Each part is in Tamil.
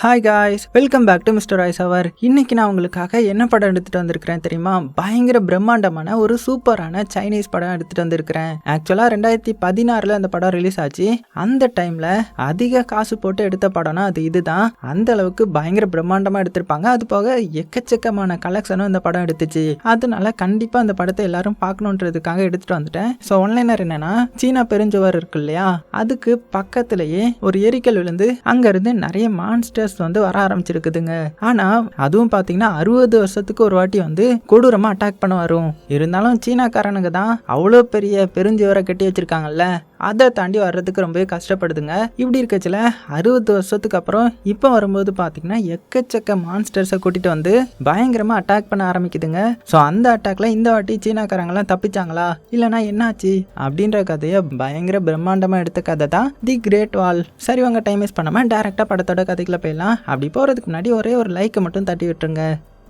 Hi guys welcome back to mister Royce அவர் இன்னைக்கு நான் உங்களுக்காக என்ன படம் எடுத்துகிட்டு வந்திருக்கிறேன் தெரியுமா? பயங்கர பிரம்மாண்டமான ஒரு சூப்பரான சைனீஸ் படம் எடுத்துகிட்டு வந்திருக்கிறேன். ஆக்சுவலாக ரெண்டாயிரத்தி பதினாறில் அந்த படம் ரிலீஸ் ஆச்சு. அந்த டைமில் அதிக காசு போட்டு எடுத்த படம்னா அது இதுதான். அந்த அளவுக்கு பயங்கர பிரம்மாண்டமாக எடுத்திருப்பாங்க. அது போக எக்கச்சக்கமான கலெக்ஷனும் இந்த படம் எடுத்துச்சு. அதனால கண்டிப்பாக அந்த படத்தை எல்லாரும் பார்க்கணுன்றதுக்காக எடுத்துகிட்டு வந்துட்டேன். ஸோ ஒன்லைனர் என்னன்னா சீனா பெருஞ்சுவர் இருக்கு இல்லையா? அதுக்கு பக்கத்திலேயே ஒரு எரிக்கல் விழுந்து அங்கேருந்து நிறைய மான்ஸ்டர் வைரஸ் வந்து வர ஆரம்பிச்சிருக்குதுங்க. ஆனா அதுவும் பாத்தீங்கன்னா அறுபது வருஷத்துக்கு ஒரு வாட்டி வந்து கொடூரமா அட்டாக் பண்ண வரும் இருந்தாலும் சீனாக்காரனுங்க தான் அவ்வளோ பெரிய பெருஞ்சுவரை கட்டி வச்சிருக்காங்கல்ல. அதை தாண்டி வர்றதுக்கு ரொம்பவே கஷ்டப்படுதுங்க. இப்படி இருக்கச்சில அறுபது வருஷத்துக்கு அப்புறம் இப்போ வரும்போது பார்த்தீங்கன்னா எக்கச்சக்க மான்ஸ்டர்ஸை கூட்டிகிட்டு வந்து பயங்கரமாக அட்டாக் பண்ண ஆரம்பிக்குதுங்க. ஸோ அந்த அட்டாக்ல இந்த வாட்டி சீனாக்காரங்களாம் தப்பிச்சாங்களா? இல்லைனா என்னாச்சு? அப்படின்ற கதையை பயங்கர பிரம்மாண்டமாக எடுத்த கதை தான் தி கிரேட் வால் சரி உங்க டைம் வேஸ்ட் பண்ணாமல் டேரெக்டாக படத்தோட கதைக்குள்ள போயிடலாம். அப்படி போகிறதுக்கு முன்னாடி ஒரே ஒரு லைக்கை மட்டும் தட்டி விட்டுருங்க.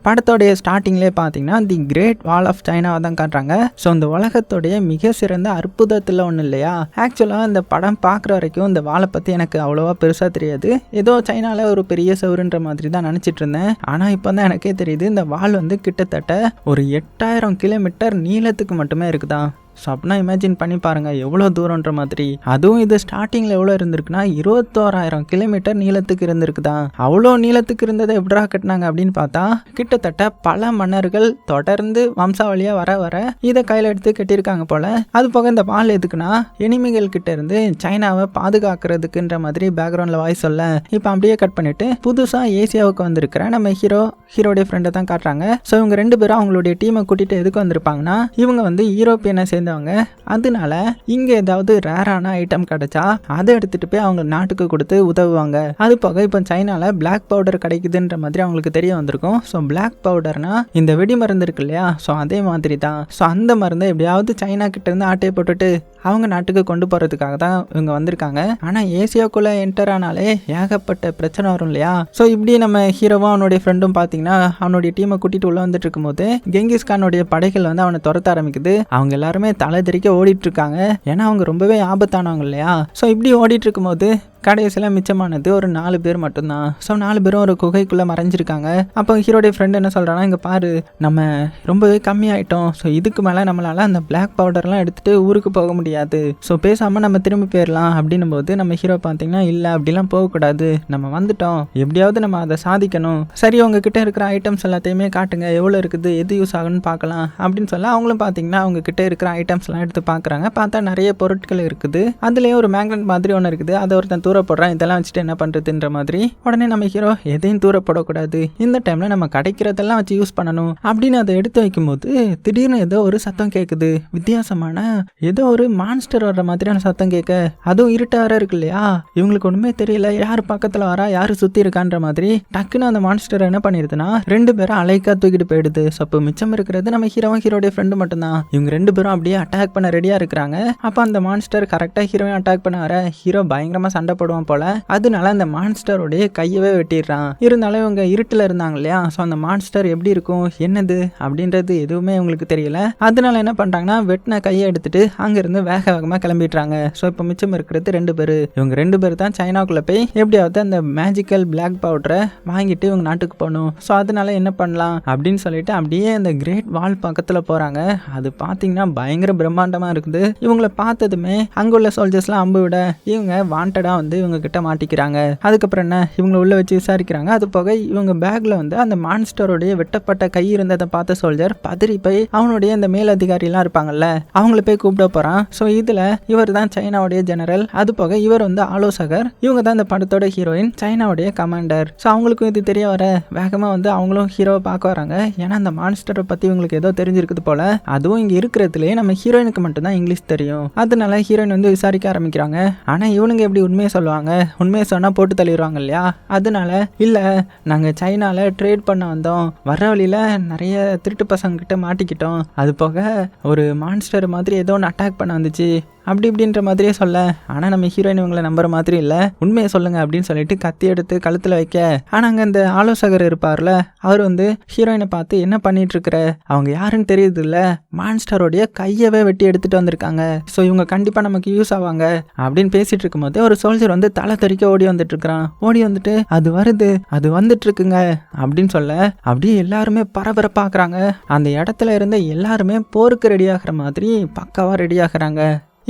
படத்தோடைய ஸ்டார்டிங்லேயே பார்த்தீங்கன்னா தி கிரேட் வால் ஆஃப் சைனாவை தான் காட்டுறாங்க. ஸோ இந்த உலகத்தோடைய மிக சிறந்த அற்புதத்தில் ஒன்று இல்லையா? ஆக்சுவலாக இந்த படம் பார்க்குற வரைக்கும் இந்த வாலை பற்றி எனக்கு அவ்வளோவா பெருசாக தெரியாது. ஏதோ சைனாவில் ஒரு பெரிய சவுருன்ற மாதிரி தான் நினச்சிட்டு இருந்தேன். ஆனால் இப்போ தான் எனக்கே தெரியுது இந்த வால் வந்து கிட்டத்தட்ட ஒரு எட்டாயிரம் கிலோமீட்டர் நீளத்துக்கு மட்டுமே இருக்குதான் ஸோ அப்படின்னா இமேஜின் பண்ணி பாருங்கள் எவ்வளோ தூரன்ற மாதிரி. அதுவும் இது ஸ்டார்டிங்கில் எவ்வளோ இருந்திருக்குன்னா இருபத்தோராயிரம் கிலோமீட்டர் நீளத்துக்கு இருந்திருக்குதா? அவ்வளோ நீளத்துக்கு இருந்ததை எப்படா கட்டினாங்க அப்படின்னு பார்த்தா கிட்டத்தட்ட பல மன்னர்கள் தொடர்ந்து வம்சாவளியாக வர வர இதை கையில் எடுத்து கட்டியிருக்காங்க போல். அது போக இந்த பால் எதுக்குன்னா எனிமிகள் கிட்ட இருந்து சைனாவை பாதுகாக்கிறதுக்குன்ற மாதிரி பேக்ரவுண்டில் வாய்ஸ் சொல்ல. இப்போ அப்படியே கட் பண்ணிட்டு புதுசாக ஏசியாவுக்கு வந்திருக்கிற நம்ம ஹீரோ ஹீரோடைய ஃப்ரெண்டை தான் காட்டுறாங்க. ஸோ இவங்க ரெண்டு பேரும் அவங்களுடைய டீமை கூட்டிட்டு எதுக்கு வந்திருப்பாங்கன்னா இவங்க வந்து யூரோப்பியனை சேர்ந்தவங்க அதனால இங்கே ஏதாவது ரேரான ஐட்டம் கிடைச்சா அதை எடுத்துட்டு போய் அவங்க நாட்டுக்கு கொடுத்து உதவுவாங்க. அது போக இப்போ சைனால பிளாக் பவுடர் கிடைக்குதுன்ற மாதிரி அவங்களுக்கு தெரிய வந்திருக்கும். ஸோ பிளாக் பவுடர்னா இந்த வெடி மருந்து இருக்கு இல்லையா? ஸோ அதே மாதிரி தான் ஸோ அந்த மருந்தை எப்படியாவது சைனா கிட்ட இருந்து ஆட்டையை போட்டுட்டு அவங்க நாட்டுக்கு கொண்டு போகிறதுக்காக தான் இவங்க வந்திருக்காங்க. ஆனால் ஏசியாக்குள்ளே என்டர் ஆனாலே ஏகப்பட்ட பிரச்சனை வரும் இல்லையா? ஸோ இப்படி நம்ம ஹீரோவும் அவனுடைய ஃப்ரெண்டும் பார்த்தீங்கன்னா அவனுடைய டீமை கூட்டிட்டு உள்ள வந்துட்டு இருக்கும்போது கெங்கிஸ்கானுடைய படைகள் வந்து அவனை துரத்த ஆரம்பிக்குது. அவங்க எல்லாருமே தலை தெறிக்க ஓடிட்டு இருக்காங்க. ஏன்னா அவங்க ரொம்பவே ஆபத்தானவங்க இல்லையா? ஸோ இப்படி ஓடிட்டு இருக்கும்போது கடைசியில் மிச்சமானது ஒரு நாலு பேர் மட்டும்தான். ஸோ நாலு பேரும் ஒரு குகைக்குள்ளே மறைஞ்சிருக்காங்க. அப்போ ஹீரோடைய ஃப்ரெண்ட் என்ன சொல்கிறான்னா இங்கே பாரு நம்ம ரொம்பவே கம்மியாயிட்டோம். ஸோ இதுக்கு மேலே நம்மளால் அந்த பிளாக் பவுடர்லாம் எடுத்துகிட்டு ஊருக்கு போக முடியாது. ஸோ பேசாமல் நம்ம திரும்பி போயிடலாம் அப்படின்னும் போது நம்ம ஹீரோ பார்த்தீங்கன்னா இல்லை அப்படிலாம் போகக்கூடாது. நம்ம வந்துட்டோம். எப்படியாவது நம்ம அதை சாதிக்கணும். சரி உங்ககிட்ட இருக்கிற ஐட்டம்ஸ் எல்லாத்தையுமே காட்டுங்க. எவ்வளோ இருக்குது? எது யூஸ் ஆகுன்னு பார்க்கலாம் அப்படின்னு சொல்ல அவங்களும் பார்த்தீங்கன்னா அவங்க கிட்ட இருக்கிற ஐட்டம்ஸ்லாம் எடுத்து பார்க்குறாங்க பார்த்தா நிறைய பொருட்கள் இருக்குது. அதுலேயே ஒரு மேக்னெட் மாதிரி ஒன்று இருக்குது. அதை ஒருத்தன் தூர போடுறான் இதெல்லாம் வச்சுட்டு என்ன பண்ணுறதுன்ற மாதிரி. உடனே நம்ம ஹீரோ எதையும் தூர போடக்கூடாது இந்த டைமில் நம்ம கிடைக்கிறதெல்லாம் வச்சு யூஸ் பண்ணணும். அப்படின்னு அதை எடுத்து வைக்கும்போது திடீர்னு ஏதோ ஒரு சத்தம் கேட்குது வித்தியாசமான ஏதோ ஒரு மான்ஸ்டர் வர்ற மாதிரியான சத்தம் கேட்க அதுவும் இருட்ட இருக்கு இல்லையா? இவங்களுக்கு ஒன்றுமே தெரியல. யார் பக்கத்தில் வரா? யார் சுற்றி இருக்கான்ற மாதிரி டக்குன்னு அந்த மான்ஸ்டர் என்ன பண்ணிடுதுன்னா ரெண்டு பேரும் அலைக்கா தூக்கிட்டு போயிடுது. ஸோ அப்போ மிச்சம் இருக்கிறது நம்ம ஹீரோவும் ஹீரோடைய ஃப்ரெண்டு மட்டும்தான். இவங்க ரெண்டு பேரும் அப்படியே அட்டாக் பண்ண ரெடியாக இருக்கிறாங்க. அப்போ அந்த மான்ஸ்டர் கரெக்டாக ஹீரோவையும் அட்டாக் பண்ண வர ஹீரோ பயங்கரமாக சண்டை கஷ்டப்படுவான் போல. அதனால அந்த மான்ஸ்டருடைய கையவே வெட்டிடுறான். இருந்தாலும் இவங்க இருட்டில் இருந்தாங்க இல்லையா? ஸோ அந்த மான்ஸ்டர் எப்படி இருக்கும்? என்னது? அப்படின்றது எதுவுமே இவங்களுக்கு தெரியல. அதனால என்ன பண்ணுறாங்கன்னா வெட்டின கையை எடுத்துட்டு அங்கேருந்து வேக வேகமாக கிளம்பிடுறாங்க. ஸோ இப்போ மிச்சம் இருக்கிறது ரெண்டு பேர். இவங்க ரெண்டு பேர் தான் சைனாக்குள்ளே போய் எப்படியாவது அந்த மேஜிக்கல் பிளாக் பவுடரை வாங்கிட்டு இவங்க நாட்டுக்கு போகணும். ஸோ அதனால என்ன பண்ணலாம்? அப்படின்னு சொல்லிட்டு அப்படியே அந்த கிரேட் வால் பக்கத்தில் போகிறாங்க அது பார்த்தீங்கன்னா பயங்கர பிரம்மாண்டமாக இருக்குது. இவங்கள பார்த்ததுமே அங்கே உள்ள சோல்ஜர்ஸ்லாம் அம்பு விட இவங்க வாண்டடாக வந்து இவங்க கிட்ட மாட்டிக்கிறாங்க. அதுக்கப்புறம் என்ன? இவங்களை உள்ள வச்சு விசாரிக்கிறாங்க. அது போக இவங்க பேக்ல வந்து அந்த மான்ஸ்டருடைய வெட்டப்பட்ட கை இருந்ததை பார்த்த சோல்ஜர் பதறி போய் அவனுடைய அந்த மேலதிகாரிலாம் இருப்பாங்கல்ல அவங்கள போய் கூப்பிட போறான். ஸோ இதுல இவர் தான் சைனாவுடைய ஜெனரல் அது போக இவர் வந்து ஆலோசகர். இவங்க தான் இந்த படத்தோட ஹீரோயின் சைனாவுடைய கமாண்டர் ஸோ அவங்களுக்கும் இது தெரிய வர வேகமா வந்து அவங்களும் ஹீரோவை பார்க்க வராங்க. ஏன்னா அந்த மான்ஸ்டரை பத்தி இவங்களுக்கு ஏதோ தெரிஞ்சிருக்குது போல. அதுவும் இங்க இருக்கிறதுலயே நம்ம ஹீரோயினுக்கு மட்டும்தான் இங்கிலீஷ் தெரியும். அதனால ஹீரோயின் வந்து விசாரிக்க ஆரம்பிக்கிறாங்க. ஆனா இவனுங்க எப்படி உண்மையை சொல்லுவாங்க. உண்மையை சொன்னால் போட்டு தள்ளிடுவாங்க இல்லையா? அதனால இல்லை நாங்கள் சைனால ட்ரேட் பண்ண வந்தோம். வர வழியில நிறைய திருட்டு பசங்க கிட்ட மாட்டிக்கிட்டோம். அது போக ஒரு மான்ஸ்டர் மாதிரி ஏதோ ஒன்று அட்டாக் பண்ண வந்துச்சு. அப்படி இப்படின்ற மாதிரியே சொல்ல. ஆனால் நம்ம ஹீரோயின் இவங்களை நம்புற மாதிரி இல்லை. உண்மையை சொல்லுங்க அப்படின்னு சொல்லிட்டு கத்தி எடுத்து கழுத்தில் வைக்க. ஆனால் அங்கே அந்த ஆலோசகர் இருப்பார்ல அவர் வந்து ஹீரோயினை பார்த்து என்ன பண்ணிட்டு இருக்கிற? அவங்க யாருன்னு தெரியுது இல்லை. மான்ஸ்டரோடைய கையவே வெட்டி எடுத்துட்டு வந்திருக்காங்க. ஸோ இவங்க கண்டிப்பாக நமக்கு யூஸ் ஆவாங்க. அப்படின்னு பேசிட்டு இருக்கும்போது ஒரு சோல்ஜர் சோல்ஜர் வந்து தலை தெறிக்க ஓடி வந்துட்டு இருக்கிறான் ஓடி வந்துட்டு அது வருது அது வந்துட்டு இருக்குங்க அப்படின்னு சொல்ல அப்படியே எல்லாருமே பரபரப்பாக்குறாங்க. அந்த இடத்துல இருந்த எல்லாருமே போருக்கு ரெடி ஆகிற மாதிரி பக்காவா ரெடி ஆகுறாங்க.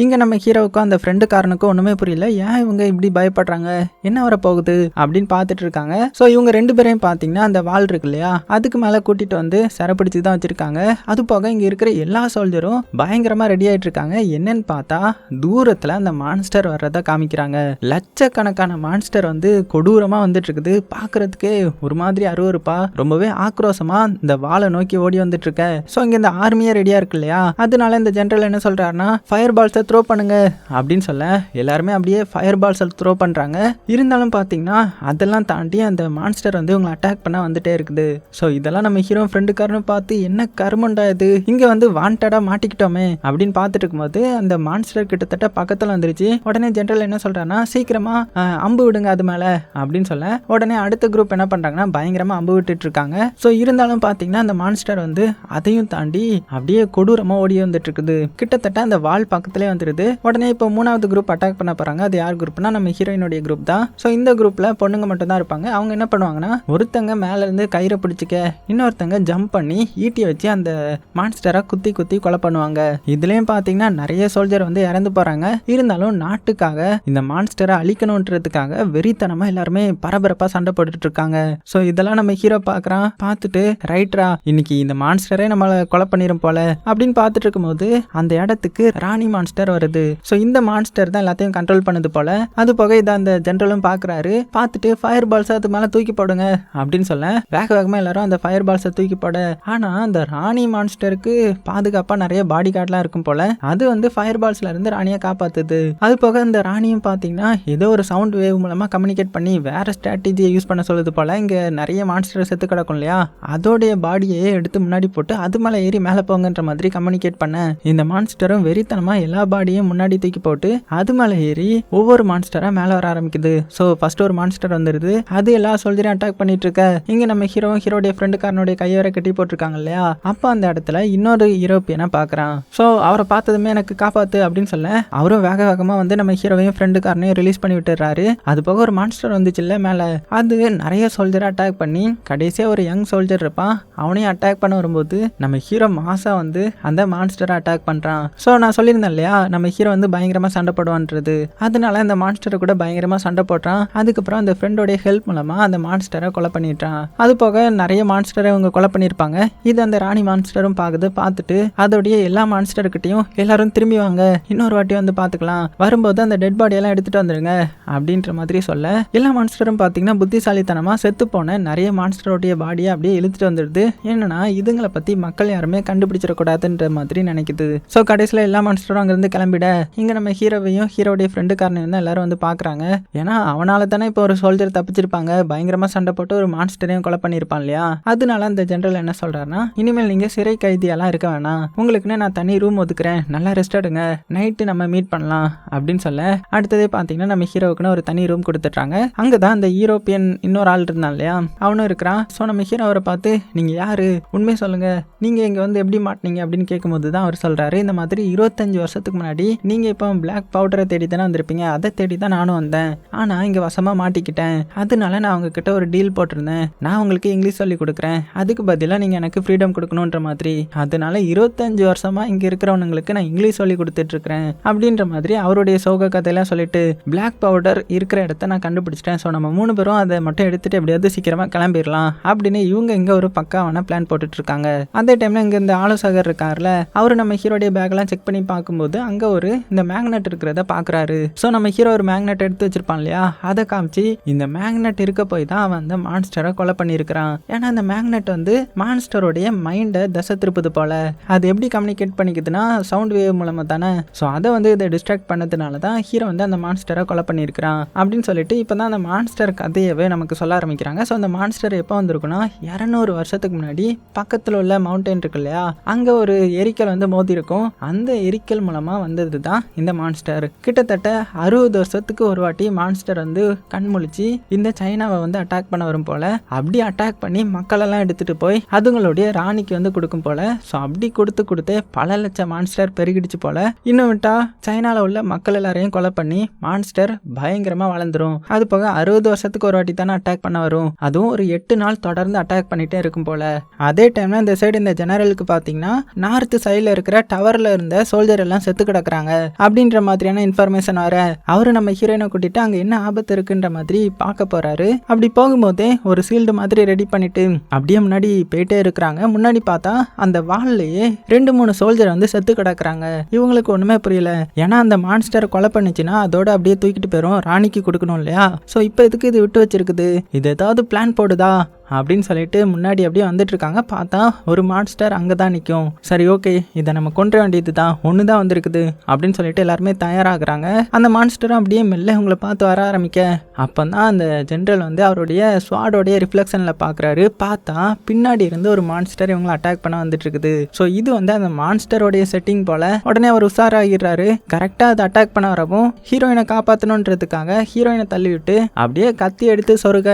இங்கே நம்ம ஹீரோவுக்கும் அந்த ஃப்ரெண்டுக்காரனுக்கும் ஒன்றுமே புரியல. ஏன் இவங்க இப்படி பயப்படுறாங்க? என்ன வர போகுது? அப்படின்னு பார்த்துட்டு இருக்காங்க. ஸோ இவங்க ரெண்டு பேரையும் பார்த்தீங்கன்னா அந்த வால் இருக்கு இல்லையா? அதுக்கு மேலே கூட்டிட்டு வந்து சிறப்பிடிச்சு தான் வச்சிருக்காங்க. அது போக இங்கே இருக்கிற எல்லா சோல்ஜரும் பயங்கரமாக ரெடி ஆகிட்டு இருக்காங்க. என்னன்னு பார்த்தா தூரத்தில் அந்த மான்ஸ்டர் வர்றதா காமிக்கிறாங்க. லட்சக்கணக்கான மான்ஸ்டர் வந்து கொடூரமாக வந்துட்டு இருக்குது. பார்க்குறதுக்கே ஒரு மாதிரி அருவருப்பா. ரொம்பவே ஆக்ரோஷமாக இந்த வாலை நோக்கி ஓடி வந்துட்டு இருக்க. ஸோ இங்கே இந்த ஆர்மியே ரெடியாக இருக்கு இல்லையா? அதனால இந்த ஜென்ரல் என்ன சொல்கிறாருன்னா ஃபயர் பால்ஸை த்ரோ பண்ணுங்க அப்படின்னு சொல்ல எல்லாருமே அப்படியே ஃபயர் பால்ஸை த்ரோ பண்ணுறாங்க இருந்தாலும் பார்த்தீங்கன்னா அதெல்லாம் தாண்டி அந்த மான்ஸ்டர் வந்து இவங்களை அட்டாக் பண்ண வந்துட்டே இருக்குது. ஸோ இதெல்லாம் நம்ம ஹீரோ ஃப்ரெண்டுக்காரனு பார்த்து என்ன கருமண்டா இது? இங்கே வந்து வாண்டடாக மாட்டிக்கிட்டோமே. அப்படின்னு பார்த்துட்டு இருக்கும்போது அந்த மான்ஸ்டர் கிட்டத்தட்ட பக்கத்தில் வந்துருச்சு. உடனே ஜென்ரல் என்ன சொல்கிறான்னா சீக்கிரமாக அம்பு விடுங்க அது மேலே. அப்படின்னு சொல்ல உடனே அடுத்த குரூப் என்ன பண்ணுறாங்கன்னா பயங்கரமாக அம்பு விட்டுட்டு இருக்காங்க ஸோ இருந்தாலும் பார்த்தீங்கன்னா அந்த மான்ஸ்டர் வந்து அதையும் தாண்டி அப்படியே கொடூரமாக ஓடி வந்துட்டு இருக்குது கிட்டத்தட்ட அந்த வால் பக்கத்துலேயே வந்துருது. உடனே இப்போ மூணாவது குரூப் அட்டாக் பண்ண போகிறாங்க அது யார் குரூப்னா நம்ம ஹீரோயினுடைய குரூப் தான். ஸோ இந்த குரூப்பில் பொண்ணுங்க மட்டும் தான் இருப்பாங்க. அவங்க என்ன பண்ணுவாங்கன்னா ஒருத்தங்க மேலேருந்து கயிறை பிடிச்சிக்க இன்னொருத்தங்க ஜம்ப் பண்ணி ஈட்டியை வச்சு அந்த மான்ஸ்டரை குத்தி குத்தி கொலை பண்ணுவாங்க. இதுலேயும் பார்த்தீங்கன்னா நிறைய சோல்ஜர் வந்து இறந்து போகிறாங்க இருந்தாலும் நாட்டுக்காக இந்த மான்ஸ்டரை அழிக்கணுன்றதுக்காக வெறித்தனமாக எல்லாருமே பரபரப்பாக சண்டை போட்டுட்டு இருக்காங்க. ஸோ இதெல்லாம் நம்ம ஹீரோ பார்க்குறான். பார்த்துட்டு ரைட்ரா இன்னைக்கு இந்த மான்ஸ்டரே நம்மளை கொலை பண்ணிடும் போல. அப்படின்னு பார்த்துட்டு இருக்கும்போது அந்த இடத்துக்கு ராணி மான்ஸ்டர் வருது. ஸோ இந்த மான்ஸ்டர் தான் எல்லாத்தையும் கண்ட்ரோல் பண்ணுது போல. அது போக இதை அந்த ஜென்ரலும் பார்க்குறாரு. பார்த்துட்டு ஃபயர் பால்ஸ் அது மேலே தூக்கி போடுங்க அப்படின்னு சொல்ல. வேக வேகமாக எல்லாரும் அந்த ஃபயர் பால்ஸை தூக்கி போட. ஆனால் அந்த ராணி மான்ஸ்டருக்கு பாதுகாப்பாக நிறைய பாடி கார்ட்லாம் இருக்கும் போல. அது வந்து ஃபயர் பால்ஸ்ல இருந்து ராணியை காப்பாத்துது. அது போக இந்த ராணியும் பார்த்தீங்கன்னா ஏதோ ஒரு சவுண்ட் வேவ் மூலமாக கம்யூனிகேட் பண்ணி வேற ஸ்ட்ராட்டஜியை யூஸ் பண்ண சொல்லுது போல. இங்கே நிறைய மான்ஸ்டர் செத்து கிடக்கும் இல்லையா? அதோடைய பாடியை எடுத்து முன்னாடி போட்டு அது மேலே ஏறி மேலே போங்கன்ற மாதிரி கம்யூனிகேட் பண்ண. இந்த மான்ஸ்டரும் வெறித்தனமாக எல்லா பாடியும் முன்னாடி தூக்கி போட்டு அது மேலே ஏறி ஒவ்வொரு மான்ஸ்டராக மேலே வர ஆரம்பிக்குது. ஸோ ஃபர்ஸ்ட் ஒரு மான்ஸ்டர் வந்துடுது அது எல்லா சோல்ஜரையும் அட்டாக் பண்ணிட்டு இருக்க. இங்கே நம்ம ஹீரோவும் ஹீரோடைய ஃப்ரெண்டுக்காரனுடைய கையை வர கட்டி போட்டிருக்காங்க இல்லையா? அப்போ அந்த இடத்துல இன்னொரு யூரோப்பியனை பார்க்குறான் ஸோ அவரை பார்த்ததுமே எனக்கு காப்பாத்து அப்படின்னு சொல்ல அவரும் வேக வேகமாக வந்து நம்ம ஹீரோவையும் ஃப்ரெண்டுக்காரனையும் ரிலீஸ் பண்ணி விட்டுறாரு அது போக ஒரு மான்ஸ்டர் வந்துச்சுல்ல மேலே. அது நிறைய சோல்ஜரை அட்டாக் பண்ணி கடைசியாக ஒரு யங் சோல்ஜர் இருப்பான். அவனையும் அட்டாக் பண்ண வரும்போது நம்ம ஹீரோ மாசா வந்து அந்த மான்ஸ்டரை அட்டாக் பண்ணுறான் ஸோ நான் சொல்லியிருந்தேன் இல்லையா? நம்ம ஹீரோ வந்து பயங்கரமாக சண்டை போடுவான்றது. அதனால அந்த மான்ஸ்டரை கூட பயங்கரமாக சண்டை போடுறான். அதுக்கப்புறம் அந்த ஃப்ரெண்டோடைய ஹெல்ப் மூலமாக அந்த மான்ஸ்டரை கொலை பண்ணிட்டான் அது போக நிறைய மான்ஸ்டரை அவங்க கொலை பண்ணியிருப்பாங்க. இது அந்த ராணி மான்ஸ்டரும் பார்க்குது பார்த்துட்டு அதோடைய எல்லா மான்ஸ்டர்கிட்டையும் எல்லாரும் திரும்பி வாங்க. இன்னொரு வாட்டி வந்து பார்த்துக்கலாம். வரும்போது அந்த டெட் பாடியெல்லாம் எடுத்துட்டு வந்துடுங்க அப்படின்ற மாதிரி சொல்ல எல்லா மான்ஸ்டரும் பார்த்தீங்கன்னா புத்திசாலித்தனமாக செத்து போன நிறைய மான்ஸ்டரோடைய பாடியை அப்படியே இழுத்துட்டு வந்துடுது என்னன்னா இதுங்களை பற்றி மக்கள் யாருமே கண்டுபிடிச்சிடக்கூடாதுன்ற மாதிரி நினைக்குது. ஸோ கடைசியில் எல்லா மான்ஸ்டரும் அங்கேருந்து கிளம்பிட இங்கே நம்ம ஹீரோவையும் ஹீரோடைய ஃப்ரெண்டுக்காரனையும் தான் எல்லாரும் வந்து பார்க்குறாங்க ஏன்னா அவனால தானே இப்போ ஒரு சோல்ஜர் தப்பிச்சிருப்பாங்க. பயங்கரமாக சண்டை போட்டு ஒரு மான்ஸ்டரையும் கொலை பண்ணியிருப்பான் இல்லையா? அதனால அந்த ஜென்ரல் என்ன சொல்கிறாருன்னா இனிமேல் நீங்கள் சிறை கைதியெல்லாம் இருக்க வேணாம். உங்களுக்குன்னு நான் தனி ரூம் ஒதுக்குறேன். நல்லா ரெஸ்ட் எடுங்க. நைட்டு நம்ம மீட் பண்ணலாம். அப்படின்னு சொல்ல அடுத்ததே பார்த்தீங்கன்னா நம்ம ஹீரோவுக்குன்னு ஒரு தனி ரூம் கொடுத்துட்றாங்க. அங்கே தான் அந்த யூரோப்பியன் இன்னொரு ஆள் இருந்தான் இல்லையா? அவனும் இருக்கிறான். ஸோ நம்ம ஹீரோ அவரை பார்த்து நீங்கள் யாரு? உண்மையை சொல்லுங்க. நீங்கள் இங்கே வந்து எப்படி மாட்டினீங்க? அப்படின்னு கேட்கும்போது தான் அவர் சொல்கிறாரு இந்த மாதிரி இருபத்தஞ்சு வருஷத்துக்கு முன்னாடி நீங்கள் இப்போ பிளாக் பவுடரை தேடி தானே வந்திருப்பீங்க. அதை தேடி தான் நானும் வந்தேன். ஆனால் இங்கே வசமாக மாட்டிக்கிட்டேன். அதனால நான் உங்ககிட்ட ஒரு டீல் போட்டிருந்தேன். நான் உங்களுக்கு இங்கிலீஷ் சொல்லி கொடுக்குறேன். அதுக்கு பதிலாக நீங்கள் எனக்கு ஃப்ரீடம் கொடுக்கணுன்ற மாதிரி. அதனால இருபத்தஞ்சு வருஷமாக இங்கே இருக்கிறவனுங்களுக்கு நான் இங்கிலீஷ் சொல்லி கொடுத்துட்ருக்குறேன் அப்படின்ற மாதிரி அவருடைய சோக கதையெல்லாம் சொல்லிட்டு பிளாக் பவுடர் இருக்கிற இடத்த நான் கண்டுபிடிச்சிட்டேன். ஸோ நம்ம மூணு பேரும் அதை மட்டும் எடுத்துகிட்டு எப்படியாவது சீக்கிரமாக கிளம்பிடலாம் அப்படின்னு இவங்க இங்கே ஒரு பக்காவான பிளான் போட்டுட்ருக்காங்க. அதே டைமில் இங்கே இந்த ஆலோசகர் இருக்கார்ல அவர் நம்ம ஹீரோடைய பேக்லாம் செக் பண்ணி பார்க்கும்போது அங்கே ஒரு இந்த மேக்னெட் இருக்கிறத பார்க்குறாரு ஸோ நம்ம ஹீரோ ஒரு மேக்னெட் எடுத்து வச்சிருப்பான் இல்லையா? அதை காமிச்சு இந்த மேக்னெட் இருக்க போய் தான் அவன் அந்த மான்ஸ்டரை கொலை பண்ணியிருக்கிறான். ஏன்னா அந்த மேக்னெட் வந்து மான்ஸ்டருடைய மைண்டை தசை திருப்புது போல. அது எப்படி கம்யூனிகேட் பண்ணிக்குதுன்னா சவுண்ட் வேவ் மூலமாக தானே. ஸோ அதை வந்து இதை டிஸ்ட்ராக்ட் பண்ணதுனால தான் ஹீரோ வந்து அந்த மான்ஸ்டரை கொலை பண்ணியிருக்கிறான். அப்படின்னு சொல்லிட்டு இப்போ தான் அந்த மான்ஸ்டர் கதையவே நமக்கு சொல்ல ஆரம்பிக்கிறாங்க. ஸோ அந்த மான்ஸ்டர் எப்போ வந்திருக்குன்னா இரநூறு வருஷத்துக்கு முன்னாடி பக்கத்தில் உள்ள மவுண்டைன் இருக்கு இல்லையா? அங்கே ஒரு எரிக்கல் வந்து மோதி இருக்கும் அந்த எரிக்கல் மூலமாக மூலமாக வந்தது தான் இந்த மான்ஸ்டர் கிட்டத்தட்ட அறுபது வருஷத்துக்கு ஒரு வாட்டி மான்ஸ்டர் வந்து கண் முழிச்சு இந்த சைனாவை வந்து அட்டாக் பண்ண வரும் போல அப்படி அட்டாக் பண்ணி மக்களெல்லாம் எடுத்துட்டு போய் அதுங்களுடைய ராணிக்கு வந்து கொடுக்கும் போல ஸோ அப்படி கொடுத்து கொடுத்து பல லட்சம் மான்ஸ்டர் பெருகிடுச்சு போல. இன்னும் விட்டா சைனாவில் உள்ள மக்கள் எல்லாரையும் கொலை பண்ணி மான்ஸ்டர் பயங்கரமாக வளர்ந்துரும். அது போக அறுபது வருஷத்துக்கு ஒரு வாட்டி தானே அட்டாக் பண்ண வரும். அதுவும் ஒரு எட்டு நாள் தொடர்ந்து அட்டாக் பண்ணிட்டே இருக்கும் போல. அதே டைம்ல இந்த சைடு இந்த ஜெனரலுக்கு பார்த்தீங்கன்னா நார்த் சைடில் இருக்கிற டவரில் இருந்த சோல்ஜர் எல்லாம் செத்து கிடக்குறாங்க அப்படின்ற மாதிரியான இன்ஃபர்மேஷன் வர அவரு நம்ம ஹீரோயினை கூட்டிட்டு அங்க என்ன ஆபத்து இருக்குன்ற மாதிரி பார்க்க போறாரு. அப்படி போகும்போதே ஒரு சீல்டு மாதிரி ரெடி பண்ணிட்டு அப்படியே முன்னாடி போயிட்டே இருக்கிறாங்க. முன்னாடி பார்த்தா அந்த வால்லையே ரெண்டு மூணு சோல்ஜர் வந்து செத்து கிடக்குறாங்க. இவங்களுக்கு ஒண்ணுமே புரியல. ஏன்னா அந்த மான்ஸ்டர் கொலை பண்ணுச்சுன்னா அதோட அப்படியே தூக்கிட்டு போயிடும் ராணிக்கு கொடுக்கணும் இல்லையா? ஸோ இப்போ எதுக்கு இது விட்டு வச்சிருக்குது? இது ஏதாவது பிளான் போடுதா? அப்படின்னு சொல்லிட்டு முன்னாடி அப்படியே வந்துட்டுருக்காங்க. பார்த்தா ஒரு மான்ஸ்டர் அங்கே தான் நிற்கும் சரி ஓகே இதை நம்ம கொன்ற வேண்டியது தான் ஒன்று தான் வந்திருக்குது அப்படின்னு சொல்லிட்டு எல்லாருமே தயாராகிறாங்க. அந்த மான்ஸ்டரும் அப்படியே மெல்ல உங்களை பார்த்து வர ஆரம்பிக்க. அப்போ தான் அந்த ஜென்ரல் வந்து அவருடைய ஸ்வாடோடைய ரிஃப்ளெக்ஷனில் பார்க்குறாரு. பார்த்தா பின்னாடி இருந்து ஒரு மான்ஸ்டர் இவங்களை அட்டாக் பண்ண வந்துட்டு இருக்குது ஸோ இது வந்து அந்த மான்ஸ்டரோடைய செட்டிங் போல் உடனே அவர் உஷாராகிடுறாரு. கரெக்டாக அதை அட்டாக் பண்ண வரவும் ஹீரோயினை காப்பாற்றணுன்றதுக்காக ஹீரோயினை தள்ளி விட்டு அப்படியே கத்தி எடுத்து சொருக.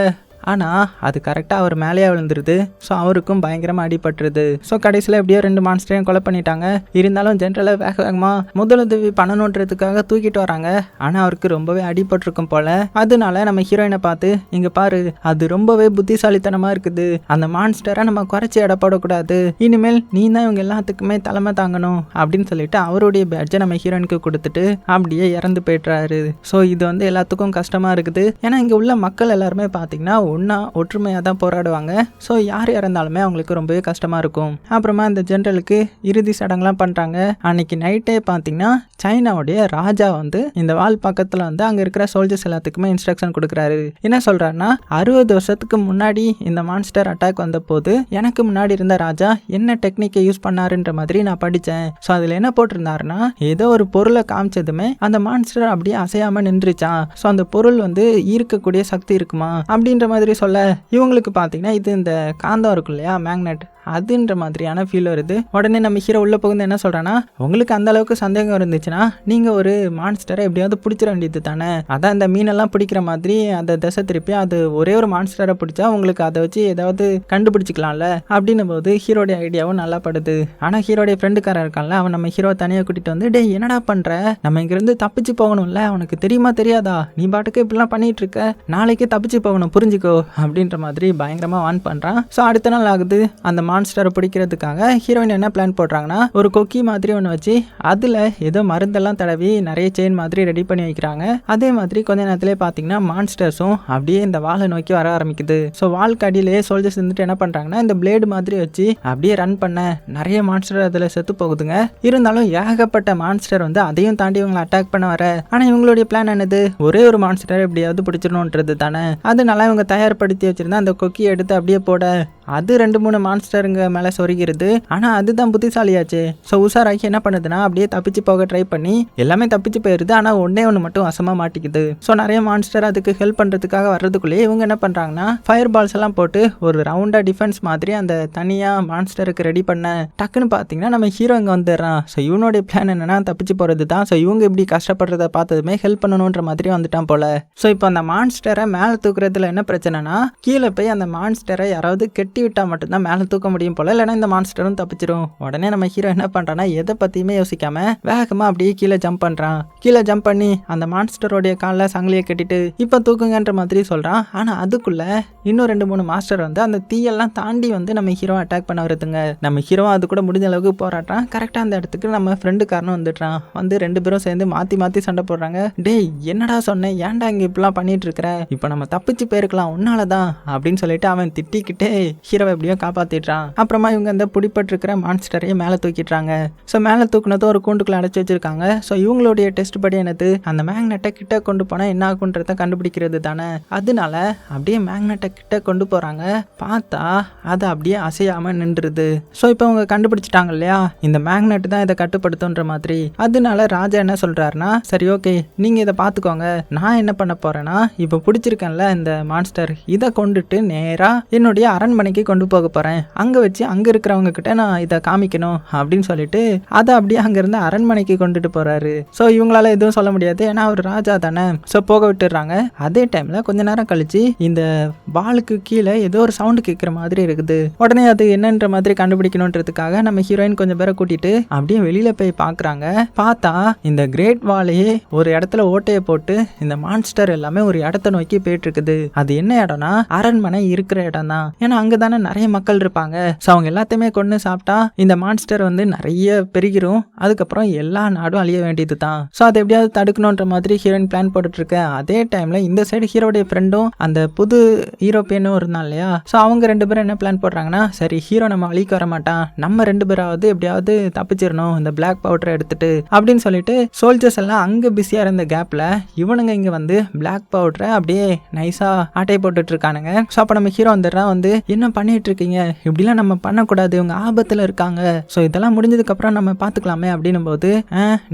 ஆனால் அது கரெக்டாக அவர் மேலேயே விழுந்துருது. ஸோ அவருக்கும் பயங்கரமாக அடிபட்டுருது. ஸோ கடைசியில் எப்படியோ ரெண்டு மான்ஸ்டரையும் கொலை பண்ணிட்டாங்க. இருந்தாலும் ஜென்ரலாக வேக வேகமாக முதலுதவி பண்ணணுன்றதுக்காக தூக்கிட்டு வராங்க. ஆனால் அவருக்கு ரொம்பவே அடிபட்டிருக்கும் போல. அதனால நம்ம ஹீரோயினை பார்த்து இங்கே பாரு அது ரொம்பவே புத்திசாலித்தனமாக இருக்குது. அந்த மான்ஸ்டரை நம்ம குறைச்சி இடப்படக்கூடாது இனிமேல் நீ தான் இவங்க எல்லாத்துக்குமே தலைமை தாங்கணும். அப்படின்னு சொல்லிட்டு அவருடைய பேட்சை நம்ம ஹீரோயினுக்கு கொடுத்துட்டு அப்படியே இறந்து போயிட்டுறாரு ஸோ இது வந்து எல்லாத்துக்கும் கஷ்டமாக இருக்குது. ஏன்னா இங்கே உள்ள மக்கள் எல்லாருமே பார்த்தீங்கன்னா ஒன்றா ஒற்றுமையாக தான் போராடுவாங்க. ஸோ யார் இறந்தாலுமே அவங்களுக்கு ரொம்பவே கஷ்டமாக இருக்கும். அப்புறமா இந்த ஜென்ரலுக்கு இறுதி சடங்குலாம் பண்ணுறாங்க அன்னைக்கு நைட்டே பார்த்தீங்கன்னா சைனாவுடைய ராஜா வந்து இந்த வால் பக்கத்தில் வந்து அங்கே இருக்கிற சோல்ஜர்ஸ் எல்லாத்துக்குமே இன்ஸ்ட்ரக்ஷன் கொடுக்குறாரு. என்ன சொல்கிறாருன்னா அறுபது வருஷத்துக்கு முன்னாடி இந்த மான்ஸ்டர் அட்டாக் வந்த போது எனக்கு முன்னாடி இருந்த ராஜா என்ன டெக்னிக்கை யூஸ் பண்ணாருன்ற மாதிரி நான் படித்தேன் ஸோ அதில் என்ன போட்டிருந்தாருன்னா ஏதோ ஒரு பொருளை காமிச்சதுமே அந்த மான்ஸ்டர் அப்படியே அசையாமல் நின்றுச்சான் ஸோ அந்த பொருள் வந்து ஈர்க்கக்கூடிய சக்தி இருக்குமா? அப்படின்ற மாதிரி சொல்ல இவங்களுக்கு பார்த்தீங்கன்னா இது இந்த காந்தம் இருக்கும் இல்லையா மேக்னெட் அதுன்ற மாதிரியான ஃபீல் வருது. உடனே நம்ம ஹீரோ உள்ள புகுந்து என்ன சொல்கிறான்னா உங்களுக்கு அந்த அளவுக்கு சந்தேகம் இருந்துச்சுன்னா நீங்க ஒரு மான்ஸ்டரை எப்படியாவது பிடிச்சிட வேண்டியது தானே? அதான் இந்த மீனெல்லாம் பிடிக்கிற மாதிரி அந்த திசை திருப்பி அது ஒரே ஒரு மான்ஸ்டரை பிடிச்சா உங்களுக்கு அதை வச்சு ஏதாவது கண்டுபிடிச்சிக்கலாம்ல? அப்படின்னும் போது ஹீரோடைய ஐடியாவும் நல்லா படுது. ஆனா ஹீரோடைய ஃப்ரெண்டுக்காரன் இருக்கான்ல அவன் நம்ம ஹீரோ தனியாக கூட்டிட்டு வந்து டேய் என்னடா பண்ற? நம்ம இங்கிருந்து தப்பிச்சு போகணும்ல? அவனுக்கு தெரியுமா தெரியாதா? நீ பாட்டுக்கு இப்படிலாம் பண்ணிட்டு இருக்க. நாளைக்கே தப்பிச்சு போகணும் புரிஞ்சுக்கோ. அப்படின்ற மாதிரி பயங்கரமா வான் பண்றான். ஸோ அடுத்த நாள் ஆகுது. அந்த மான்ஸ்டரை பிடிக்கிறதுக்காக ஹீரோயின் என்ன பிளான் போடுறாங்கன்னா ஒரு கொக்கி மாதிரி ஒன்று வச்சு அதில் ஏதோ மருந்தெல்லாம் தடவி நிறைய செயின் மாதிரி ரெடி பண்ணி வைக்கிறாங்க. அதே மாதிரி கொஞ்ச நேரத்திலே பார்த்தீங்கன்னா மான்ஸ்டர்ஸும் அப்படியே இந்த வாழை நோக்கி வர ஆரம்பிக்குது. ஸோ வாழ்க்கை அடியிலேயே சோல்ஜர்ஸ் இருந்துட்டு என்ன பண்ணுறாங்கன்னா இந்த பிளேடு மாதிரி வச்சு அப்படியே ரன் பண்ண நிறைய மான்ஸ்டர் அதில் செத்து போகுதுங்க. இருந்தாலும் ஏகப்பட்ட மான்ஸ்டர் வந்து அதையும் தாண்டி இவங்களை அட்டாக் பண்ண வர. ஆனால் இவங்களுடைய பிளான் என்னது? ஒரே ஒரு மான்ஸ்டர் எப்படியாவது பிடிச்சிடணுன்றது தானே. அதனால இவங்க தயார்படுத்தி வச்சிருந்தா அந்த கொக்கியை எடுத்து அப்படியே போட அது ரெண்டு மூணு மான்ஸ்டருங்க மேலே சொருகிறது ஆனால் அதுதான் புத்திசாலியாச்சு. ஸோ உஷாராகி என்ன பண்ணுதுன்னா அப்படியே தப்பிச்சு போக ட்ரை பண்ணி எல்லாமே தப்பிச்சு போயிடுது ஆனால் ஒன்றே ஒன்று மட்டும் வசமாக மாட்டிக்குது. ஸோ நிறைய மான்ஸ்டர் அதுக்கு ஹெல்ப் பண்ணுறதுக்காக வர்றதுக்குள்ளேயே இவங்க என்ன பண்ணுறாங்கன்னா ஃபயர் பால்ஸ் எல்லாம் போட்டு ஒரு ரவுண்டாக டிஃபென்ஸ் மாதிரி அந்த தனியாக மான்ஸ்டருக்கு ரெடி பண்ண டக்குன்னு பார்த்தீங்கன்னா நம்ம ஹீரோ இங்கே வந்துடுறான். ஸோ இவனுடைய பிளான் என்னென்னா தப்பிச்சு போகிறது தான் ஸோ இவங்க இப்படி கஷ்டப்படுறத பார்த்ததுமே ஹெல்ப் பண்ணணுன்ற மாதிரி வந்துட்டான் போல. ஸோ இப்போ அந்த மான்ஸ்டரை மேலே தூக்குறதுல என்ன பிரச்சனைனா கீழே போய் அந்த மான்ஸ்டரை யாராவது கெட் கெட்டி விட்டால் மட்டும்தான் மேலே தூக்க முடியும் போல இல்லைன்னா இந்த மான்ஸ்டரும் தப்பிச்சிரும். உடனே நம்ம ஹீரோ என்ன பண்ணுறான்னா எதை பற்றியுமே யோசிக்காம வேகமாக அப்படியே கீழே ஜம்ப் பண்ணுறான் கீழே ஜம்ப் பண்ணி அந்த மான்ஸ்டரோடைய காலில் சங்கிலியை கட்டிட்டு இப்போ தூக்குங்கன்ற மாதிரி சொல்கிறான் ஆனால் அதுக்குள்ளே இன்னும் ரெண்டு மூணு மாஸ்டர் வந்து அந்த தீயெல்லாம் தாண்டி வந்து நம்ம ஹீரோ அட்டாக் பண்ண வருதுங்க நம்ம ஹீரோ அது கூட முடிஞ்ச அளவுக்கு போராட்டான் கரெக்டாக அந்த இடத்துக்கு நம்ம ஃப்ரெண்டு காரணம் வந்துடுறான். வந்து ரெண்டு பேரும் சேர்ந்து மாற்றி மாற்றி சண்டை போடுறாங்க. டேய் என்னடா சொன்னேன் ஏன்டா இங்கே இப்படிலாம் பண்ணிட்டு இருக்கிற? இப்போ நம்ம தப்பிச்சு போயிருக்கலாம் உன்னால தான் அப்படின்னு சொல்லிட்டு அவன் திட்டிக்கிட்டே ஹீரோவை எப்படியோ காப்பாத்திடுறான். அப்புறமா இவங்க அந்த பிடிப்பட்டிருக்கிற மான்ஸ்டரையும் மேலே தூக்கிடுறாங்க. ஸோ மேலே தூக்குனதும் ஒரு கூண்டுக்குள்ள அடைச்சி வச்சிருக்காங்க. ஸோ இவங்களுடைய டெஸ்ட் படி என்னது? அந்த மேக்னெட்டை கிட்ட கொண்டு போனால் என்ன ஆகுன்றத கண்டுபிடிக்கிறது தானே. அதனால அப்படியே மேக்னெட்டை கிட்ட கொண்டு போகிறாங்க பார்த்தா அது அப்படியே அசையாமல் நின்றுது. ஸோ இப்போ அவங்க கண்டுபிடிச்சிட்டாங்க இல்லையா? இந்த மேக்னெட் தான் இதை கட்டுப்படுத்துன்ற மாதிரி. அதனால ராஜா என்ன சொல்கிறாருன்னா சரி ஓகே நீங்கள் இதை பார்த்துக்கோங்க. நான் என்ன பண்ண போகிறேன்னா இப்போ பிடிச்சிருக்கேன்ல இந்த மான்ஸ்டர் இதை கொண்டுட்டு நேராக என்னுடைய அரண்மனை அரண்மனைக்கு கொண்டு போக போகிறேன் அங்கே வச்சு அங்கே இருக்கிறவங்க கிட்ட நான் இதை காமிக்கணும் அப்படின்னு சொல்லிட்டு அதை அப்படியே அங்கேருந்து அரண்மனைக்கு கொண்டுட்டு போகிறாரு ஸோ இவங்களால எதுவும் சொல்ல முடியாது. ஏன்னா அவர் ராஜா தானே. ஸோ போக விட்டுடுறாங்க. அதே டைமில் கொஞ்ச நேரம் கழிச்சு இந்த பாலுக்கு கீழே ஏதோ ஒரு சவுண்டு கேட்குற மாதிரி இருக்குது. உடனே அது என்னன்ற மாதிரி கண்டுபிடிக்கணுன்றதுக்காக நம்ம ஹீரோயின் கொஞ்சம் பேரை கூட்டிட்டு அப்படியே வெளியில் போய் பார்க்குறாங்க பார்த்தா இந்த கிரேட் வாலையே ஒரு இடத்துல ஓட்டையை போட்டு இந்த மான்ஸ்டர் எல்லாமே ஒரு இடத்த நோக்கி போயிட்டு இருக்குது. அது என்ன இடம்னா அரண்மனை இருக்கிற இடம் தான் ஏன்னா அங்கே தானே நிறைய மக்கள் இருப்பாங்க. ஸோ அவங்க எல்லாத்தையுமே கொண்டு சாப்பிட்டா இந்த மான்ஸ்டர் வந்து நிறைய பெருகிரும். அதுக்கப்புறம் எல்லா நாடும் அழிய வேண்டியது தான். ஸோ அதை எப்படியாவது தடுக்கணுன்ற மாதிரி ஹீரோயின் பிளான் போட்டுட்டு இருக்க. அதே டைம்ல இந்த சைடு ஹீரோடைய ஃப்ரெண்டும் அந்த புது ஹீரோப்பியனும் இருந்தான் இல்லையா? ஸோ அவங்க ரெண்டு பேரும் என்ன பிளான் போடுறாங்கன்னா சரி ஹீரோ நம்ம அழிக்க வர மாட்டான். நம்ம ரெண்டு பேராவது எப்படியாவது தப்பிச்சிடணும் இந்த பிளாக் பவுடரை எடுத்துட்டு அப்படின்னு சொல்லிட்டு சோல்ஜர்ஸ் எல்லாம் அங்கே பிஸியாக இருந்த கேப்பில் இவனுங்க இங்கே வந்து பிளாக் பவுடரை அப்படியே நைஸாக ஆட்டை போட்டுட்டு இருக்கானுங்க. ஸோ அப்போ நம்ம ஹீரோ வந்துடுறா வந்து என்ன பண்ணிட்டு இருக்கீங்க? இப்படிலாம் நம்ம பண்ணக்கூடாது. இவங்க ஆபத்தில் இருக்காங்க. ஸோ இதெல்லாம் முடிஞ்சதுக்கப்புறம் நம்ம பார்த்துக்கலாமே அப்படின்னும் போது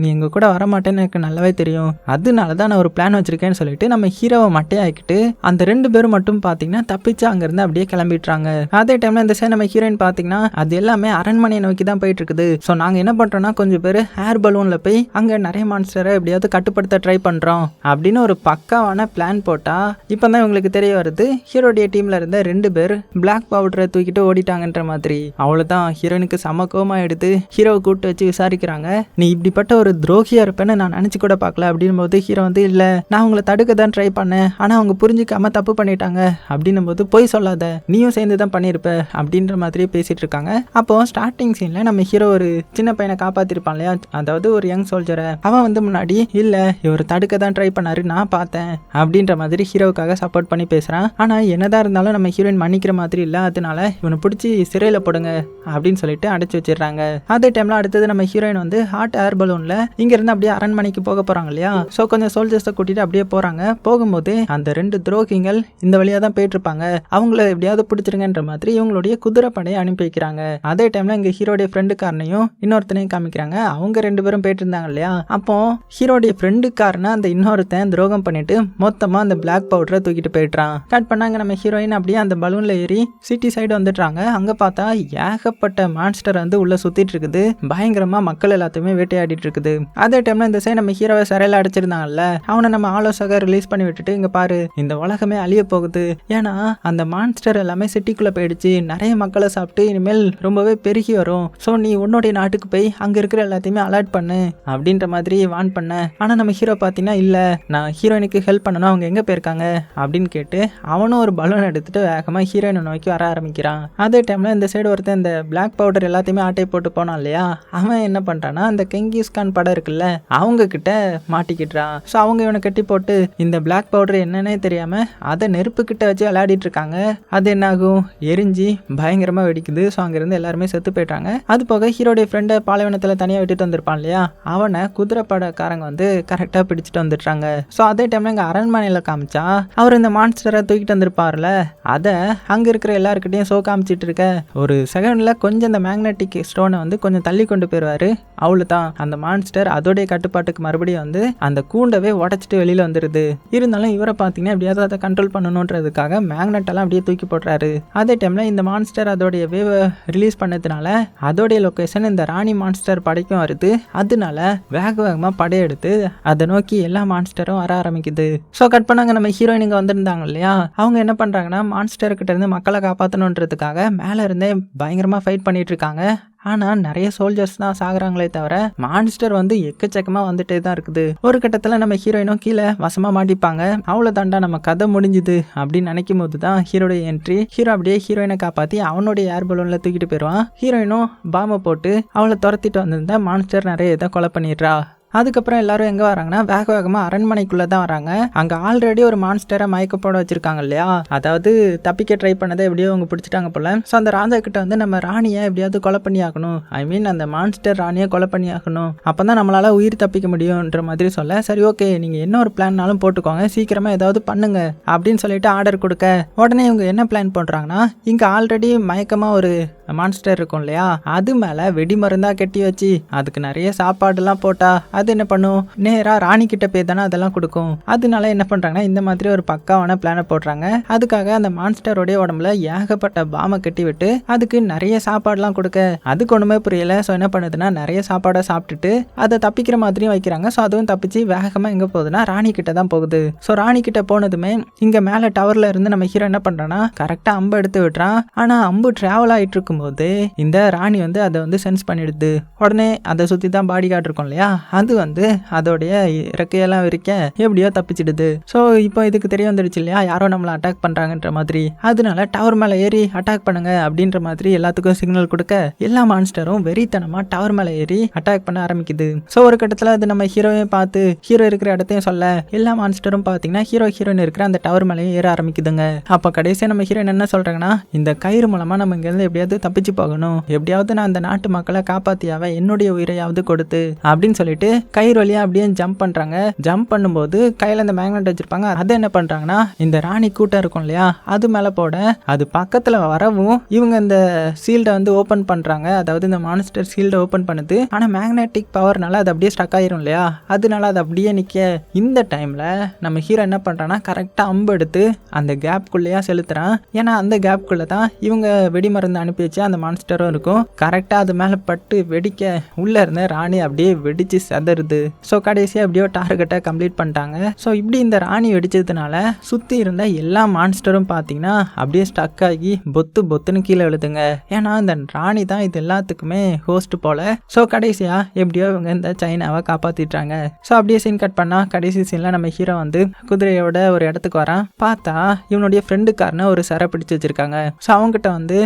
நீ எங்கள் கூட வரமாட்டேன்னு எனக்கு நல்லாவே தெரியும். அதனால தான் நான் ஒரு பிளான் வச்சுருக்கேன்னு சொல்லிட்டு நம்ம ஹீரோவை மட்டையாக்கிட்டு அந்த ரெண்டு பேரும் மட்டும் பார்த்தீங்கன்னா தப்பிச்சு அங்கேருந்து அப்படியே கிளம்பிட்டுறாங்க அதே டைமில் இந்த சைடு நம்ம ஹீரோயின் பார்த்தீங்கன்னா அது எல்லாமே அரண்மனையை நோக்கி தான் போயிட்டு இருக்குது. ஸோ நாங்கள் என்ன பண்ணுறோம்னா கொஞ்சம் பேர் ஹேர் பலூனில் போய் அங்கே நிறைய மான்ஸ்டரை எப்படியாவது கட்டுப்படுத்த ட்ரை பண்ணுறோம் அப்படின்னு ஒரு பக்காவான பிளான் போட்டால் இப்போ தான் இவங்களுக்கு தெரிய வருது. ஹீரோடைய டீமில் இருந்த ரெண்டு பேர் பிளாக் பவுடரை தூக்கிட்டு ஓடிட்டாங்கன்ற மாதிரி. அவ்வளோதான் ஹீரோனுக்கு செம கோமா எடுத்து ஹீரோவை கூப்பிட்டு வச்சு விசாரிக்கிறாங்க. நீ இப்படிப்பட்ட ஒரு துரோகியா இருப்பேன்னு நான் நினச்சி கூட பார்க்கல அப்படின்னும் போது ஹீரோ வந்து இல்லை நான் உங்களை தடுக்க தான் ட்ரை பண்ணேன். ஆனால் அவங்க புரிஞ்சுக்காம தப்பு பண்ணிட்டாங்க அப்படின்னும் போது போய் சொல்லாத. நீயும் சேர்ந்து தான் பண்ணியிருப்ப அப்படின்ற மாதிரி பேசிட்டு இருக்காங்க. அப்போ ஸ்டார்டிங் சீனில் நம்ம ஹீரோ ஒரு சின்ன பையனை காப்பாற்றிருப்பான் இல்லையா? அதாவது ஒரு யங் சோல்ஜரை அவன் வந்து முன்னாடி இல்லை இவர் தடுக்க தான் ட்ரை பண்ணாரு. நான் பார்த்தேன் அப்படின்ற மாதிரி ஹீரோவுக்காக சப்போர்ட் பண்ணி பேசுகிறான் ஆனால் என்னதான் இருந்தாலும் நம்ம ஹீரோயின் மன்னிக்கிற மாதிரி இல்லை. அதனால இவனை பிடிச்சி சிறையில் போடுங்க அப்படின்னு சொல்லிட்டு அடைச்சி வச்சிடுறாங்க. அதே டைமில் அடுத்தது நம்ம ஹீரோயின் வந்து ஹாட் ஏர் பலூனில் இங்கேருந்து அப்படியே அரண்மனைக்கு போக போகிறாங்க இல்லையா? ஸோ கொஞ்சம் சோல்ஜர்ஸை கூட்டிட்டு அப்படியே போகிறாங்க போகும்போது அந்த ரெண்டு துரோகிகள் இந்த வழியாக தான் போயிட்டு இருப்பாங்க. அவங்கள எப்படியாவது பிடிச்சிருங்கன்ற மாதிரி இவங்களுடைய குதிரை படையை அனுப்பி வைக்கிறாங்க. அதே டைமில் இங்கே ஹீரோடைய ஃப்ரெண்டுக்காரனையும் இன்னொருத்தனையும் காமிக்கிறாங்க. அவங்க ரெண்டு பேரும் போயிட்டு இருந்தாங்க இல்லையா? அப்போ ஹீரோடைய ஃப்ரெண்டுக்காரனை அந்த இன்னொருத்தன் துரோகம் பண்ணிட்டு மொத்தமாக அந்த பிளாக் பவுடரை தூக்கிட்டு போயிட்டுறான் கட் பண்ணாங்க நம்ம ஹீரோயின் அப்படியே அந்த பலூனில் ஏறி சிட்டி சைடு வந்துடுறாங்க. அங்கே பார்த்தா ஏகப்பட்ட மான்ஸ்டர் வந்து உள்ளே சுற்றிட்டு இருக்குது. பயங்கரமாக மக்கள் எல்லாத்தையுமே வேட்டையாடிட்டு இருக்குது. அதே டைமில் இந்த சைடு நம்ம ஹீரோவை சிறையில் அடைச்சிருந்தாங்கல்ல அவனை நம்ம ஆலோசகர் ரிலீஸ் பண்ணி விட்டுட்டு இங்கே பாரு இந்த உலகமே அழிய போகுது. ஏன்னா அந்த மான்ஸ்டர் எல்லாமே சிட்டிக்குள்ளே போயிடுச்சு. நிறைய மக்களை சாப்பிட்டு இனிமேல் ரொம்பவே பெருகி வரும். ஸோ நீ உன்னுடைய நாட்டுக்கு போய் அங்கே இருக்கிற எல்லாத்தையுமே அலர்ட் பண்ணு அப்படின்ற மாதிரி வான் பண்ண. ஆனால் நம்ம ஹீரோ பார்த்தீங்கன்னா இல்லை நான் ஹீரோயினுக்கு ஹெல்ப் பண்ணணும். அவங்க எங்கே போயிருக்காங்க? அப்படின்னு கேட்டு அவனும் ஒரு பலூன் எடுத்துட்டு வேகமாக ஹீரோயினை நோக்கி வர ஆரம்பிக்கிறான். அதே டைமில் இந்த சைடு ஒருத்தன் இந்த பிளாக் பவுடர் எல்லாத்தையுமே ஆட்டை போட்டு போனான் இல்லையா? அவன் என்ன பண்ணுறான்னா அந்த கெங்கிஸ் கான் படம் இருக்குல்ல அவங்க கிட்ட மாட்டிக்கிட்டான் ஸோ அவங்க இவனை கட்டி போட்டு இந்த பிளாக் பவுடர் என்னன்னே தெரியாமல் அதை நெருப்பு கிட்ட வச்சு விளையாடிட்டு இருக்காங்க. அது என்னாகும்? எரிஞ்சு பயங்கரமாக வெடிக்குது. ஸோ அங்கேருந்து எல்லாருமே செத்து போயிட்டாங்க அது போக ஹீரோடைய ஃப்ரெண்டை பாலைவனத்தில் தனியாக விட்டுட்டு வந்திருப்பான் இல்லையா? அவனை குதிரைப்படக்காரங்க வந்து கரெக்டாக பிடிச்சிட்டு வந்துட்டாங்க ஸோ அதே டைமில் இங்கே அரண்மனையில் காமிச்சா அவர் இந்த மான்ஸ்டரை தூக்கிட்டு வந்திருப்பார்ல அதை அங்கே இருக்கிற எல்லாருக்கிட்டையும் ஷோ காமிச்சிட்டு இருக்க ஒரு செகண்டில் கொஞ்சம் இந்த மேக்னெட்டிக் ஸ்டோனை வந்து கொஞ்சம் தள்ளி கொண்டு போயிடுவார் அவ்வளோ தான் அந்த மான்ஸ்டர் அதோடைய கட்டுப்பாட்டுக்கு மறுபடியும் வந்து அந்த கூண்டவே உடச்சிட்டு வெளியில் வந்துடுது இருந்தாலும் இவரை பார்த்தீங்கன்னா எப்படியாவது அதை கண்ட்ரோல் பண்ணணுன்றதுக்காக மேக்னெட்டெல்லாம் அப்படியே தூக்கி போடுறாரு. அதே டைமில் இந்த மான்ஸ்டர் அதோடைய வேவை ரிலீஸ் பண்ணதுனால அதோடைய லொக்கேஷன் இந்த ராணி மான்ஸ்டர் படைக்கும் வருது. அதனால வேக வேகமாக படையெடுத்து அதை நோக்கி எல்லா மான்ஸ்டரும் வர ஆரம்பிக்குது. ஸோ கட் பண்ணாங்க. நம்ம ஹீரோயினுங்க வந்திருந்தாங்க இல்லையா? அவங்க என்ன பண்ணுறாங்கன்னா மான்ஸ்டர் கிட்ட இருந்து மக்களை காப்பாற்றணுன்றதுக்காக மேலே இருந்தே பயங்கரமாக ஃபைட் பண்ணிட்டு இருக்காங்க ஆனால் நிறைய சோல்ஜர்ஸ் தான் சாகுறாங்களே தவிர மான்ஸ்டர் வந்து எக்கச்சக்கமாக வந்துட்டே தான் இருக்குது. ஒரு கட்டத்தில் நம்ம ஹீரோயினும் கீழே வசமாக மாட்டிப்பாங்க. அவ்வளோ தாண்டா நம்ம கதை முடிஞ்சுது அப்படின்னு நினைக்கும் போது தான் ஹீரோடைய என்ட்ரி ஹீரோ அப்படியே ஹீரோயினை காப்பாற்றி அவனுடைய ஏர் பலூனில் தூக்கிட்டு போயிடுவான். ஹீரோயினும் பாமை போட்டு அவளை துரத்திட்டு வந்திருந்தா மான்ஸ்டர் நிறைய இதை கொலை பண்ணிடுறா. அதுக்கப்புறம் எல்லாரும் எங்கே வராங்கன்னா வேக வேகமாக அரண்மனைக்குள்ளே தான் வராங்க. அங்கே ஆல்ரெடி ஒரு மான்ஸ்டரை மயக்கப்போட வச்சிருக்காங்க இல்லையா? அதாவது தப்பிக்க ட்ரை பண்ணதை எப்படியோ அவங்க பிடிச்சிட்டாங்க போல. ஸோ அந்த ராஜா கிட்ட வந்து நம்ம ராணியை எப்படியாவது கொலை பண்ணி ஆகணும். ஐ மீன் அந்த மான்ஸ்டர் ராணியை கொலை பண்ணி ஆகணும். அப்போ தான் நம்மளால் உயிர் தப்பிக்க முடியுன்ற மாதிரி சொல்ல சரி ஓகே நீங்கள் என்ன ஒரு பிளான்னாலும் போட்டுக்கோங்க. சீக்கிரமாக ஏதாவது பண்ணுங்க. அப்படின்னு சொல்லிட்டு ஆர்டர் கொடுக்க. உடனே இவங்க என்ன பிளான் பண்ணுறாங்கன்னா இங்கே ஆல்ரெடி மயக்கமாக ஒரு மான்ஸ்டர் இருக்கும் இல்லையா? அது மேலே வெடி மருந்தாக கட்டி வச்சு அதுக்கு நிறைய சாப்பாடுலாம் போட்டால் அது என்ன பண்ணும்? நேராக ராணி கிட்ட போய் தானே அதெல்லாம் கொடுக்கும். அதனால என்ன பண்ணுறாங்கன்னா இந்த மாதிரி ஒரு பக்காவான பிளானை போடுறாங்க. அதுக்காக அந்த மான்ஸ்டரோடைய உடம்புல ஏகப்பட்ட பாமை கட்டி விட்டு அதுக்கு நிறைய சாப்பாடுலாம் கொடுக்க. அதுக்கு ஒன்றுமே புரியல. ஸோ என்ன பண்ணுதுன்னா நிறைய சாப்பாடை சாப்பிட்டுட்டு அதை தப்பிக்கிற மாதிரியும் வைக்கிறாங்க. ஸோ அதுவும் தப்பிச்சு வேகமாக எங்கே போகுதுன்னா ராணி கிட்ட தான் போகுது. ஸோ ராணி கிட்ட போனதுமே இங்கே மேலே டவரில் இருந்து நம்ம ஹீரோ என்ன பண்ணுறான்னா கரெக்டாக அம்பு எடுத்து விட்டுறான். ஆனால் அம்பு ட்ராவல் ஆகிட்டு இருக்கும்போது இந்த ராணி வந்து அதை வந்து சென்ஸ் பண்ணிடுது. உடனே அதை சுற்றி தான் பாடி கார்டு இருக்கும் இல்லையா? அது வந்து அதோடைய இறக்கையெல்லாம் விரிக்க எப்படியோ தப்பிச்சிடுது. ஸோ இப்போ இதுக்கு தெரிய வந்துடுச்சு இல்லையா? யாரோ நம்மளை அட்டாக் பண்ணுறாங்கன்ற மாதிரி. அதனால டவர் மேலே ஏறி அட்டாக் பண்ணுங்க அப்படின்ற மாதிரி எல்லாத்துக்கும் சிக்னல் கொடுக்க எல்லா மான்ஸ்டரும் வெறித்தனமாக டவர் மேலே ஏறி அட்டாக் பண்ண ஆரம்பிக்குது. ஸோ ஒரு கட்டத்தில் அது நம்ம ஹீரோவையும் பார்த்து ஹீரோ இருக்கிற இடத்தையும் சொல்ல எல்லா மான்ஸ்டரும் பார்த்தீங்கன்னா ஹீரோ ஹீரோயின் இருக்கிற அந்த டவர் மேலேயும் ஏற ஆரம்பிக்குதுங்க. அப்போ கடைசியாக நம்ம ஹீரோயின் என்ன சொல்கிறாங்கன்னா இந்த கயிறு மூலமாக நம்ம இங்கேருந்து எப்படியாவது தப்பிச்சு போகணும். எப்படியாவது நான் அந்த நாட்டு மக்களை காப்பாத்தியாவ என்னுடைய உயிரையாவது கொடுத்து அப்படின்னு சொல்லிட்டு கயிறு வழியாக அப்படியே ஜம்ப் பண்ணுறாங்க ஜம்ப் பண்ணும்போது கையில் இந்த மேக்னெட் வச்சுருப்பாங்க. அதை என்ன பண்ணுறாங்கன்னா இந்த ராணி கூட்டம் இருக்கும் இல்லையா அது மேலே போட அது பக்கத்தில் வரவும் இவங்க இந்த சீல்டை வந்து ஓப்பன் பண்ணுறாங்க அதாவது இந்த மான்ஸ்டர் சீல்டை ஓப்பன் பண்ணுது. ஆனால் மேக்னெட்டிக் பவர்னால அது அப்படியே ஸ்டக் ஆயிரும் இல்லையா அதனால அது அப்படியே நிற்க இந்த டைமில் நம்ம ஹீரோ என்ன பண்ணுறான்னா கரெக்டாக அம்பு எடுத்து அந்த கேப்குள்ளேயா செலுத்துகிறான் ஏன்னா அந்த கேப்குள்ளே தான் இவங்க வெடி மருந்து அனுப்பி வச்சு அந்த மான்ஸ்டரும் இருக்கும். கரெக்டாக அது மேலே பட்டு வெடிக்க உள்ளே இருந்த ராணி அப்படியே வெடிச்சு வந்துடுது ஸோ கடைசியாக எப்படியோ டார்கெட்டை கம்ப்ளீட் பண்ணிட்டாங்க. ஸோ இப்படி இந்த ராணி வெடிச்சதுனால சுற்றி இருந்த எல்லா மான்ஸ்டரும் பார்த்தீங்கன்னா அப்படியே ஸ்டக் ஆகி பொத்து பொத்துன்னு கீழே விழுதுங்க. ஏன்னா இந்த ராணி தான் இது எல்லாத்துக்குமே ஹோஸ்ட் போல. ஸோ கடைசியாக எப்படியோ இவங்க இந்த சைனாவை காப்பாற்றிட்டாங்க ஸோ அப்படியே சீன் கட் பண்ணால் கடைசி சீனில் நம்ம ஹீரோ வந்து குதிரையோட ஒரு இடத்துக்கு வரான். பார்த்தா இவனுடைய ஃப்ரெண்டுக்காரனை ஒரு சரை பிடிச்சி வச்சுருக்காங்க. ஸோ அவங்ககிட்ட வந்து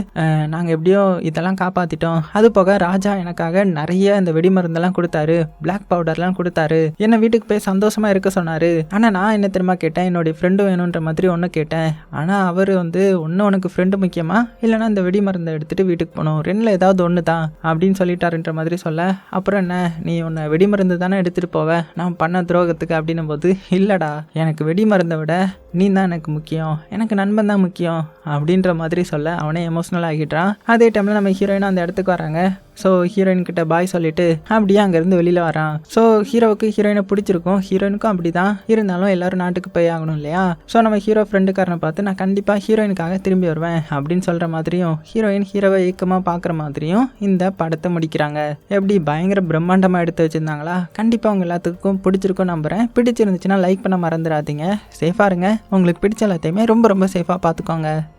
நாங்கள் எப்படியோ இதெல்லாம் காப்பாற்றிட்டோம் அது போக ராஜா எனக்காக நிறைய இந்த வெடிமருந்தெல்லாம் கொடுத்தாரு. பிளாக் பவுடர்லாம் கொடுத்தாரு. என்னை வீட்டுக்கு போய் சந்தோஷமா இருக்க சொன்னாரு. ஆனால் நான் என்ன தெரியுமா கேட்டேன்? என்னுடைய ஃப்ரெண்டு வேணுன்ற மாதிரி ஒன்று கேட்டேன். ஆனால் அவர் வந்து ஒன்று உனக்கு ஃப்ரெண்டு முக்கியமா? இல்லைன்னா இந்த வெடி மருந்தை எடுத்துட்டு வீட்டுக்கு போகணும். ரெண்டில் ஏதாவது ஒன்று தான் அப்படின்னு சொல்லிட்டாருன்ற மாதிரி சொல்ல அப்புறம் என்ன? நீ உன்னை வெடி மருந்து தானே எடுத்துகிட்டு போவ? நான் பண்ண துரோகத்துக்கு அப்படின்னும் போது இல்லைடா எனக்கு வெடி மருந்தை விட நீ தான் எனக்கு முக்கியம். எனக்கு நண்பன் தான் முக்கியம் அப்படின்ற மாதிரி சொல்ல அவனே எமோஷ்னல் ஆகிட்டான் அதே டைமில் நம்ம ஹீரோயினும் அந்த இடத்துக்கு வராங்க. ஸோ ஹீரோயின் கிட்ட பாய் சொல்லிட்டு அப்படியே அங்கேருந்து வெளியில் வரான். ஸோ ஹீரோவுக்கு ஹீரோயினை பிடிச்சிருக்கும். ஹீரோயினுக்கும் அப்படி தான் இருந்தாலும் எல்லாரும் நாட்டுக்கு போய் ஆகணும் இல்லையா? ஸோ நம்ம ஹீரோ ஃப்ரெண்டுக்காரனை பார்த்து நான் கண்டிப்பாக ஹீரோயினுக்காக திரும்பி வருவேன் அப்படின்னு சொல்கிற மாதிரியும் ஹீரோயின் ஹீரோவை ஏக்கமாக பார்க்குற மாதிரியும் இந்த படத்தை முடிக்கிறாங்க. எப்படி? பயங்கர பிரம்மாண்டமாக எடுத்து வச்சுருந்தாங்களா? கண்டிப்பாக உங்கள் எல்லாத்துக்கும் பிடிச்சிருக்கும் நம்புகிறேன் பிடிச்சிருந்துச்சுன்னா லைக் பண்ண மறந்துடாதீங்க. சேஃபாக இருங்க. உங்களுக்கு பிடிச்ச எல்லாத்தையுமே ரொம்ப ரொம்ப சேஃபாக பார்த்துக்கோங்க.